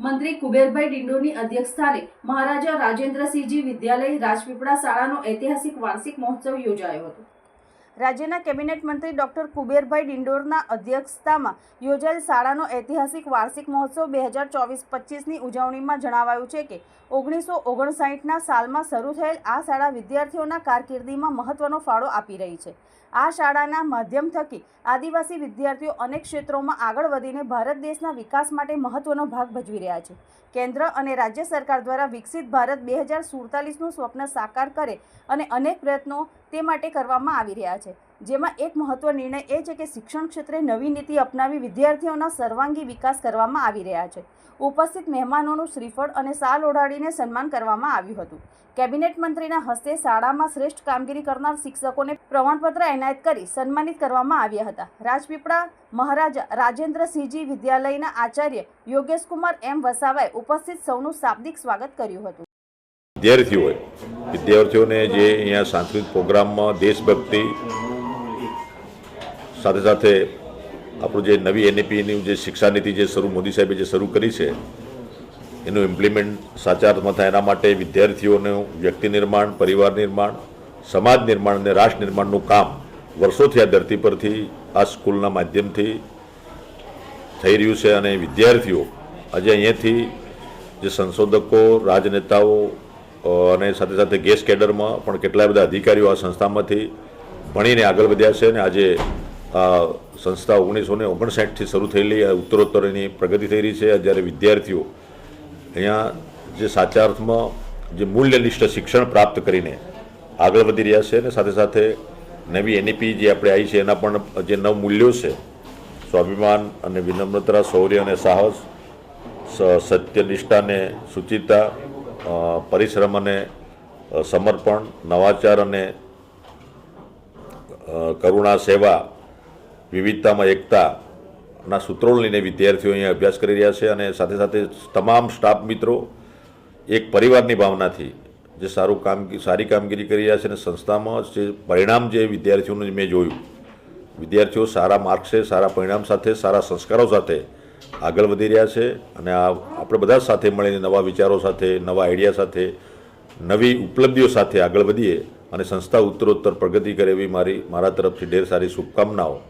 મંત્રી કુબેરભાઈ ડિંડોની અધ્યક્ષસ્થાને મહારાજા રાજેન્દ્રસિંહજી વિદ્યાલય રાજપીપળા શાળાનો ઐતિહાસિક વાર્ષિક મહોત્સવ યોજાયો હતો. રાજ્યના કેબિનેટ મંત્રી ડોક્ટર કુબેરભાઈ ડિંડોરના અધ્યક્ષતામાં યોજાયેલ શાળાનો ઐતિહાસિક વાર્ષિક મહોત્સવ બે હજાર ચોવીસ પચીસની ઉજવણીમાં જણાવાયું છે કે ઓગણીસો ઓગણસાઠના સાલમાં શરૂ થયેલ આ શાળા વિદ્યાર્થીઓના કારકિર્દીમાં મહત્વનો ફાળો આપી રહી છે. આ શાળાના માધ્યમ થકી આદિવાસી વિદ્યાર્થીઓ અનેક ક્ષેત્રોમાં આગળ વધીને ભારત દેશના વિકાસ માટે મહત્વનો ભાગ ભજવી રહ્યા છે. કેન્દ્ર અને રાજ્ય સરકાર દ્વારા વિકસિત ભારત બે હજાર સુડતાલીસનું સ્વપ્ન સાકાર કરે અને અનેક પ્રયત્નો તે માટે કરવામાં આવી રહ્યા છે. જેમાં એક મહત્વ નિર્ણય એ છે કે શિક્ષણ ક્ષેત્રે નવી નીતિ અપનાવી વિદ્યાર્થીઓના સર્વાંગી વિકાસ કરવામાં આવી રહ્યા છે. ઉપસ્થિત મહેમાનોનું શ્રીફળ અને સાલ ઓઢાડીને સન્માન કરવામાં આવ્યું હતું. કેબિનેટ મંત્રીના હસ્તે શાળામાં શ્રેષ્ઠ કામગીરી કરનાર શિક્ષકોને પ્રમાણપત્ર એનાયત કરી સન્માનિત કરવામાં આવ્યા હતા. રાજપીપળા મહારાજા રાજેન્દ્રસિંહજી વિદ્યાલયના આચાર્ય યોગેશકુમાર એમ વસાવાએ ઉપસ્થિત સૌનું શાબ્દિક સ્વાગત કર્યું હતું. વિદ્યાર્થીઓએ, વિદ્યાર્થીઓને જે અહીંયા સાંસ્કૃતિક પ્રોગ્રામમાં દેશભક્તિ સાથે સાથે આપણું જે નવી એનઈપીની જે શિક્ષા નીતિ જે શરૂ મોદી સાહેબે જે શરૂ કરી છે, એનું ઇમ્પ્લિમેન્ટ સાચા અર્થમાં થાય એના માટે વિદ્યાર્થીઓનું વ્યક્તિ નિર્માણ, પરિવાર નિર્માણ, સમાજ નિર્માણ અને રાષ્ટ્ર નિર્માણનું કામ વર્ષોથી આ ધરતી પરથી, આ સ્કૂલના માધ્યમથી થઈ રહ્યું છે અને વિદ્યાર્થીઓ આજે અહીંયાથી જે સંશોધકો, રાજનેતાઓ અને સાથે સાથે ગેસ કેડરમાં પણ કેટલાય બધા અધિકારીઓ આ સંસ્થામાંથી ભણીને આગળ વધ્યા છે અને આજે આ સંસ્થા ઓગણીસો ને ઓગણસાઠથી શરૂ થયેલી ઉત્તરોત્તર એની પ્રગતિ થઈ રહી છે. જ્યારે વિદ્યાર્થીઓ અહીંયા જે સાચા અર્થમાં જે મૂલ્યનિષ્ઠ શિક્ષણ પ્રાપ્ત કરીને આગળ વધી રહ્યા છે અને સાથે સાથે નવી એનઈપી જે આપણે આવી છે એના પણ જે નવ મૂલ્યો છે, સ્વાભિમાન અને વિનમ્રતા, શૌર્ય અને સાહસ સત્યનિષ્ઠા અને સુચિતા પરિશ્રમ અને સમર્પણ, નવાચાર અને કરુણા, સેવા, વિવિધતામાં એકતાના સૂત્રો લઈને વિદ્યાર્થીઓ અહીંયા અભ્યાસ કરી રહ્યા છે અને સાથે સાથે તમામ સ્ટાફ મિત્રો એક પરિવારની ભાવનાથી જે સારું કામ સારી કામગીરી કરી રહ્યા છે અને સંસ્થામાં જે પરિણામ જે વિદ્યાર્થીઓનું મેં જોયું, વિદ્યાર્થીઓ સારા માર્ક્સે સારા પરિણામ સાથે, સારા સંસ્કારો સાથે આગળ વધી રહ્યા છે અને આ આપણે બધા સાથે મળીને નવા વિચારો સાથે, નવા આઈડિયા સાથે, નવી ઉપલબ્ધિઓ સાથે આગળ વધીએ અને સંસ્થા ઉત્તરોત્તર પ્રગતિ કરે એવી મારી, મારા તરફથી ઢેર સારી શુભકામનાઓ.